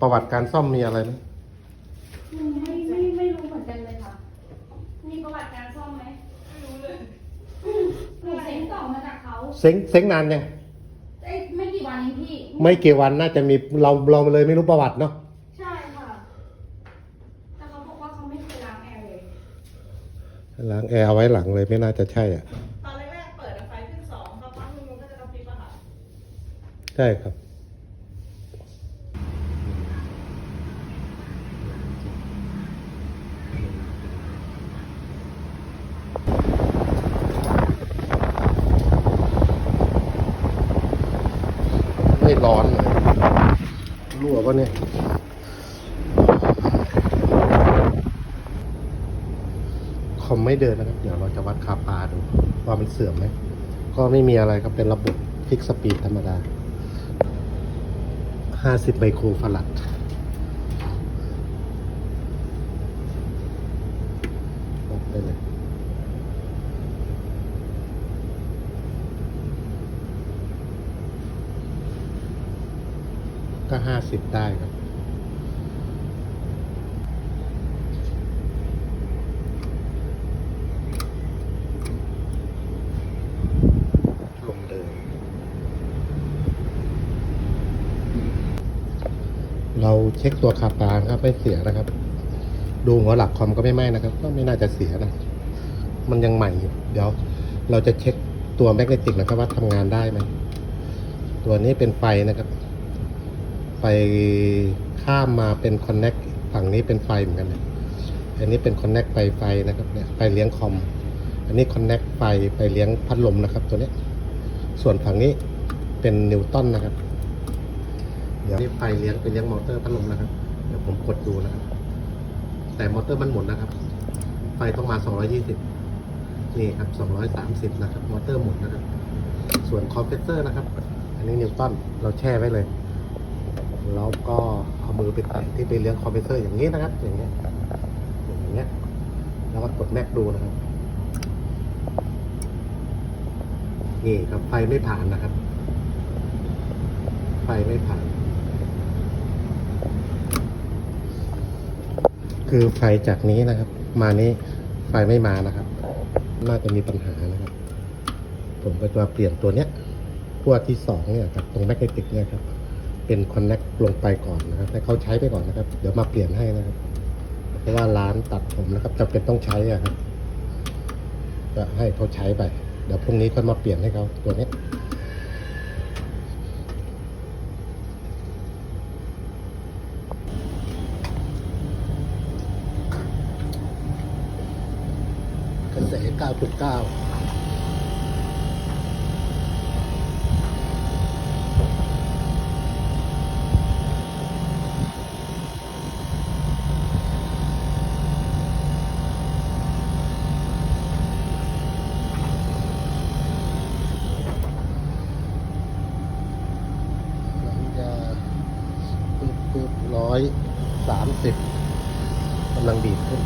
ประวัติการซ่อมมีอะไรไหมไม่ไม่ไม่รู้เหมือนกันเลยค่ะ มีประวัติการซ่อมไหมไม่รู้เลยหนูเซ็งต่อมาจากเขาเซ็งเซ็งนานยังเอ้ยไม่กี่วันเองพี่ ไม่กี่วันน่าจะมีเราเราเลยไม่รู้ประวัติเนาะใช่ค่ะ แต่เขาบอกว่าเขาไม่เคยล้างแอร์เลย ล้างแอร์เอาไว้หลังเลยไม่น่าจะใช่อะ ตอนแรกๆเปิดอะไฟขึ้นสองพอปั๊บนึงมันก็จะกระพริบอะค่ะ ใช่ครับ ไม่ร้อนเลยรั่วปะเนี่ยคอมไม่เดินนะครับ เดี๋ยวเราจะวัดคาปาดู ว่ามันเสื่อมไหม ก็ไม่มีอะไรครับเป็นระบบฟิกสปีดธรรมดา 50 ไมโครฟารัดวัดไปเลย ก็50ได้ครับ ลงเดิน เราเช็คตัวคาปาครับไม่เสียนะครับ ดูหัวหลักคอมก็ไม่ไหม้นะครับ ก็ไม่น่าจะเสียนะ มันยังใหม่อยู่ เดี๋ยวเราจะเช็คตัวแมกเนติกนะครับว่าทำงานได้ไหมตัวนี้เป็นไฟนะครับ ไฟข้ามมาเป็นคอนเน็กฝั่งนี้เป็นไฟเหมือนกันนะอันนี้เป็นคอนเน็กไปไฟนะครับเนี่ยไปเลี้ยงคอม อันนี้คอนเน็กไฟไปเลี้ยงพัดลมนะครับ ตัวนี้ส่วนฝั่งนี้เป็นนิวตันนะครับ เดี๋ยวนี่ไฟเลี้ยงไปเลี้ยงมอเตอร์พัดลมนะครับ เดี๋ยวผมกดดูนะครับ แต่มอเตอร์มันหมุนนะครับ ไฟต้องมา 220 นี่ครับ 230 นะครับ มอเตอร์หมุนนะครับ ส่วนคอมเพรสเซอร์นะครับ อันนี้นิวตันเราแช่ไว้เลย ก็เอามือไปแตะที่ไปเลี้ยงคอมเพรสเซอร์อย่างนี้นะครับ อย่างเงี้ยอย่างเงี้ยแล้วก็กดแม็กดูนะครับนี่ครับไฟไม่ผ่านนะครับ ไฟไม่ผ่าน คือไฟจากนี้นะครับ มานี้ไฟไม่มานะครับ น่าจะมีปัญหานะครับ ผมก็จะเปลี่ยนตัวเนี้ยขั้วที่สองเนี่ยครับตรงแมกเนติกเนี่ยครับ เป็นคอนเน็กลงไปก่อนนะครับให้เขาใช้ไปก่อนนะครับ เดี๋ยวมาเปลี่ยนให้นะครับ เพราะว่าร้านตัดผมนะครับจำเป็นต้องใช้อะครับก็ให้เขาใช้ไป เดี๋ยวพรุ่งนี้ก็มาเปลี่ยนให้เขาตัวนี้กระแส9.9 น้ำยา ร้อยสามสิบกำลังดีดขึ้น